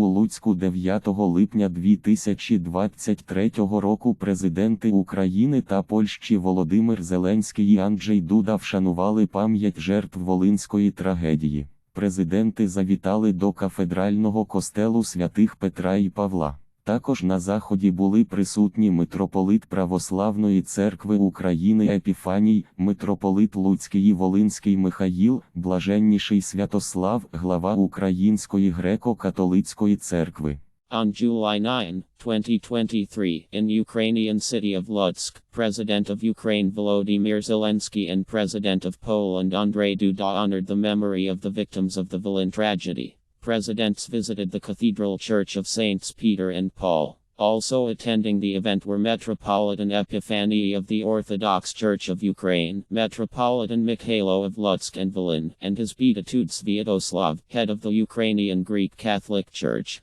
У Луцьку 9 липня 2023 року президенти України та Польщі Володимир Зеленський і Анджей Дуда вшанували пам'ять жертв Волинської трагедії. Президенти завітали до кафедрального костелу святих Петра і Павла. Також на заході були присутні митрополит Православної церкви України Епіфаній, митрополит Луцький і Волинський Михаїл, блаженніший Святослав, глава Української греко-католицької церкви. On July 9, 2023, in Ukrainian city of Lutsk, President of Ukraine Volodymyr Zelensky and President of Poland Andrzej Duda honored the memory of the victims of the Volyn tragedy. Presidents visited the Cathedral Church of Saints Peter and Paul. Also attending the event were Metropolitan Epiphany of the Orthodox Church of Ukraine, Metropolitan Mikhailo of Lutsk and Volyn, and his Beatitude Sviatoslav, head of the Ukrainian Greek Catholic Church.